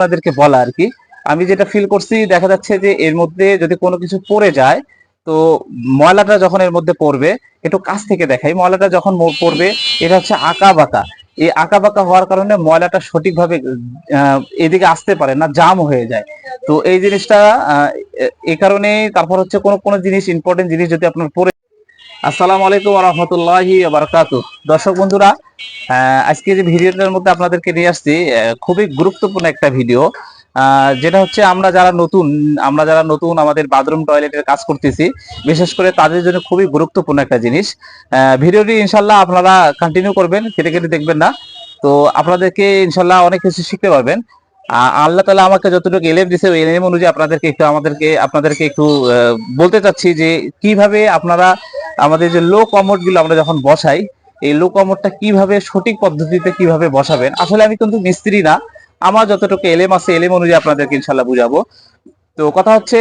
আপনাদেরকে বলা আর কি। আমি যেটা ফিল করছি, দেখা যাচ্ছে যে এর মধ্যে যদি কোনো কিছু পড়ে যায়, তো ময়লাটা যখন এর মধ্যে পড়বে, একটু কাছ থেকে দেখাই। ময়লাটা যখন পড়বে, এটা হচ্ছে আঁকা বাঁকা। এই আঁকা বাঁকা হওয়ার কারণে ময়লাটা সঠিকভাবে এদিকে আসতে পারে না জাম হয়ে যায়। তো এই জিনিসটা এ- কারণে তারপর হচ্ছে কোনো কোনো জিনিস ইম্পর্টেন্ট জিনিস যদি আপনার পড়ে আসসালামু আলাইকুম রহমতুল্লাহি বারাকাতু দর্শক বন্ধুরা আজকে যে ভিডিওটার মধ্যে আপনাদেরকে নিয়ে আসছি খুবই গুরুত্বপূর্ণ একটা ভিডিও যেটা হচ্ছে আমরা যারা নতুন, আমরা যারা নতুন আমাদের বাথরুম, টয়লেটের কাজ করতেছি, বিশেষ করে তাদের জন্য খুবই গুরুত্বপূর্ণ একটা জিনিস। ভিডিওটি ইনশাল্লাহ আপনারা কন্টিনিউ করবেন, কেটে কেটে দেখবেন না। তো আপনাদেরকে ইনশাল্লাহ অনেক কিছু শিখতে পারবেন। আল্লাহ তালা আমাকে যতটুকু এলেম দিছে ওই এলেম অনুযায়ী আপনাদেরকে একটু, আমাদেরকে, আপনাদেরকে একটু বলতে চাচ্ছি যে কীভাবে আপনারা আমাদের যে লো কমোডগুলো আমরা যখন বসাই, এই লো কমোডটা কীভাবে সঠিক পদ্ধতিতে কীভাবে বসাবেন? আসলে আমি কিন্তু মিস্ত্রি না, আমার যতটুকু এলেম আছে, এলেম অনুযায়ী আপনাদেরকে ইনশাল্লাহ বুঝাবো। তো কথা হচ্ছে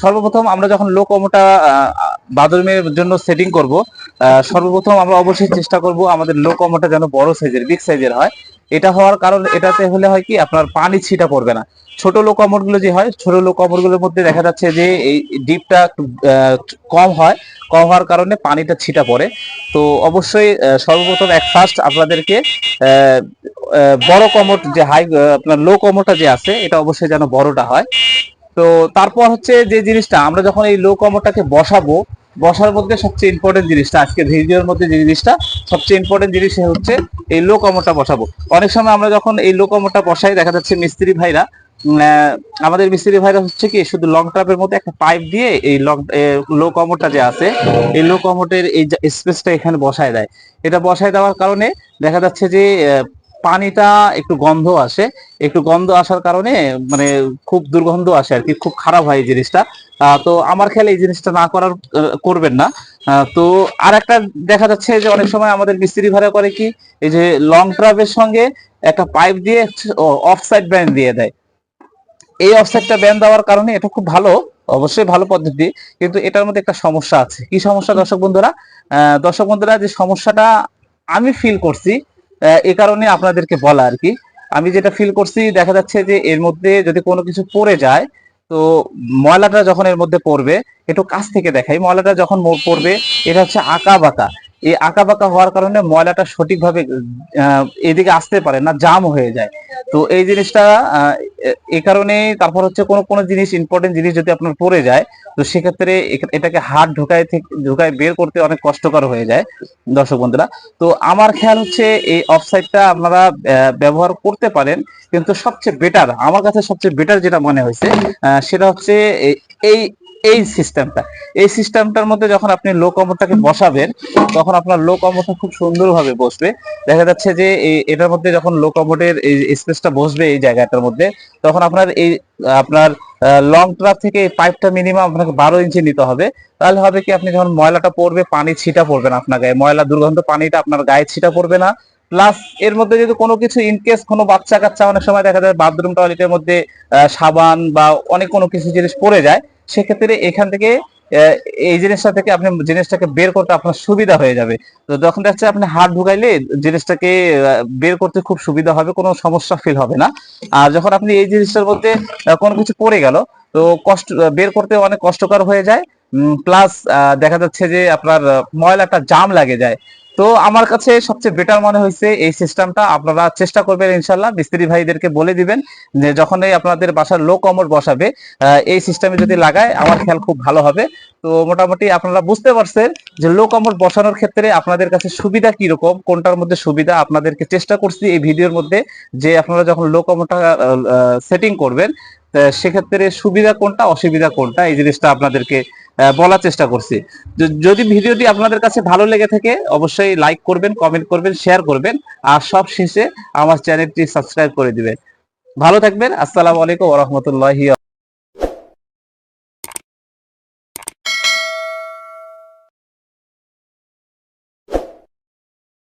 সর্বপ্রথম আমরা যখন লো কমোটা বাথরুমের জন্য সেটিং করব। সর্বপ্রথম আমরা অবশ্যই চেষ্টা করব আমাদের লো কমোটা যেন বড় সাইজের বিগ সাইজের হয়। এটা হওয়ার কারণ, এটাতে হলে হয় কি, আপনার পানি ছিটা পড়বে না। ছোট লো কমোডগুলো যে হয়, ছোট লো কমোডগুলোর মধ্যে দেখা যাচ্ছে যে এই ডিপটা কম হয়। কম হওয়ার কারণে পানিটা ছিটা পড়ে। তো অবশ্যই সর্বপ্রথম এক ফার্স্ট আপনাদেরকে বড় কমোট যে হাই আপনার লো কমোটা যে আছে, এটা অবশ্যই যেন বড়টা হয়। তো তারপর হচ্ছে যে জিনিসটা, আমরা যখন এই লো কমোটাকে বসাবো বসার মধ্যে সবচেয়ে ইম্পর্টেন্ট জিনিসটা, আজকে ভিডিওর মধ্যে যে জিনিসটা সবচেয়ে ইম্পর্টেন্ট জিনিস হচ্ছে এই লো কমোটা বসাবো। অনেক সময় আমরা যখন এই লো কমোটা বসাই, দেখা যাচ্ছে মিস্ত্রি ভাইরা আমাদের মিস্ত্রি ভাইরা হচ্ছে কি, শুধু লং ট্রাপের মধ্যে একটা পাইপ দিয়ে এই লং লো কমোটা যে আছে, এই লো কমোটের এই স্পেসটা এখানে বসায় দেয়। এটা বসায় দেওয়ার কারণে দেখা যাচ্ছে যে পানিটা একটু গন্ধ আসে। একটু গন্ধ আসার কারণে মানে খুব দুর্গন্ধ আসে আর কি, খুব খারাপ হয় এই জিনিসটা। তো আমার খেয়াল এই জিনিসটা না করার করবেন না। তো আর একটা দেখা যাচ্ছে যে অনেক সময় আমাদের মিস্ত্রি ভাড়া করে কি, এই যে লং ট্রাভের সঙ্গে একটা পাইপ দিয়ে অফ সাইড ব্যান্ড দিয়ে দেয়। এই অফসাইডটা ব্যান্ড দেওয়ার কারণে এটা খুব ভালো, অবশ্যই ভালো পদ্ধতি, কিন্তু এটার মধ্যে একটা সমস্যা আছে। কি সমস্যা দর্শক বন্ধুরা? দর্শক বন্ধুরা, যে সমস্যাটা আমি ফিল করছি এ কারণে আপনাদেরকে বলা আর কি। আমি যেটা ফিল করছি, দেখা যাচ্ছে যে এর মধ্যে যদি কোনো কিছু পড়ে যায়, তো ময়লাটা যখন এর মধ্যে পড়বে, একটু কাছ থেকে দেখাই। ময়লাটা যখন পড়বে, এটা হচ্ছে আঁকা বাঁকা। এই আঁকা বাঁকা হওয়ার কারণে ময়লাটা সঠিকভাবে এদিকে আসতে পারে না, জাম হয়ে যায়। তো এই জিনিসটা এ- কারণে তারপর হচ্ছে কোনো কোনো জিনিস ইম্পর্টেন্ট জিনিস যদি আপনার পড়ে যায়, তো সেক্ষেত্রে এটাকে হাত ঢোকায় থেকে ঢোকায় বের করতে অনেক কষ্টকর হয়ে যায়। দর্শক বন্ধুরা, তো আমার খেয়াল হচ্ছে এই অফসাইডটা আপনারা ব্যবহার করতে পারেন, কিন্তু সবচেয়ে বেটার আমার কাছে সবচেয়ে বেটার যেটা মনে হয়েছে সেটা হচ্ছে এই- এই সিস্টেমটা এই সিস্টেমটার মধ্যে যখন আপনি লো কমরটাকে বসাবেন, তখন আপনার লো কমরটা খুব সুন্দরভাবে বসবে। দেখা যাচ্ছে যে এটার মধ্যে যখন লো কমোডের এই স্পেসটা বসবে এই জায়গাটার মধ্যে, তখন আপনার এই, আপনার লং ট্রাক থেকে পাইপটা মিনিমাম আপনাকে বারো ইঞ্চি নিতে হবে। তাহলে হবে কি, আপনি যখন ময়লাটা পড়বে, পানি ছিটা পড়বে না আপনার গায়ে। ময়লা দুর্গন্ধ পানিটা আপনার গায়ে ছিটা পড়বে না। প্লাস এর মধ্যে যদি কোনো কিছু ইনকেস কোনো বাচ্চা কাচ্চা অনেক সময় দেখা যায় বাথরুম টয়লেটের মধ্যে সাবান বা অনেক কোনো কিছু জিনিস পড়ে যায় সেক্ষেত্রে এখান থেকে এই জিনিসটা থেকে আপনি জিনিসটাকে বের করতে আপনার সুবিধা হয়ে যাবে। তো যখন দেখা যাচ্ছে আপনি হাত ঢুকাইলে জিনিসটাকে বের করতে খুব সুবিধা হবে, কোনো সমস্যা ফিল হবে না। আর যখন আপনি এই জিনিসটার মধ্যে কোনো কিছু পড়ে গেল, তো কষ্ট বের করতে অনেক কষ্টকর হয়ে যায়। প্লাস দেখা যাচ্ছে যে আপনার, ময়লাটা জাম লাগে যায়। তো আমার কাছে সবচেয়ে বেটার মনে হয়েছে এই সিস্টেমটা আপনারা চেষ্টা করবেন ইনশাল্লাহ। মিস্ত্রি ভাইদেরকে বলে দিবেন যে যখনই আপনাদের বাসার লো কমর বসাবে এই সিস্টেমে যদি লাগায়, আমার খেয়াল খুব ভালো হবে। তো মোটামুটি আপনারা বুঝতে পারছেন যে লো কমর বসানোর ক্ষেত্রে আপনাদের কাছে সুবিধা কি রকম কোনটার মধ্যে সুবিধা আপনাদেরকে চেষ্টা করছি এই ভিডিওর মধ্যে যে আপনারা যখন লো কমরটা সেটিং করবেন সেক্ষেত্রে সুবিধা কোনটা, অসুবিধা কোনটা, এই জিনিসটা আপনাদেরকে বলার চেষ্টা করছি। যদি ভিডিওটি আপনাদের কাছে ভালো লেগে থাকে, অবশ্যই লাইক করবেন কমেন্ট করবেন শেয়ার করবেন, আর সব শেষে আমার চ্যানেলটি সাবস্ক্রাইব করে দিবেন। ভালো থাকবেন, আসসালামু আলাইকুম ওরহমতুল্লাহি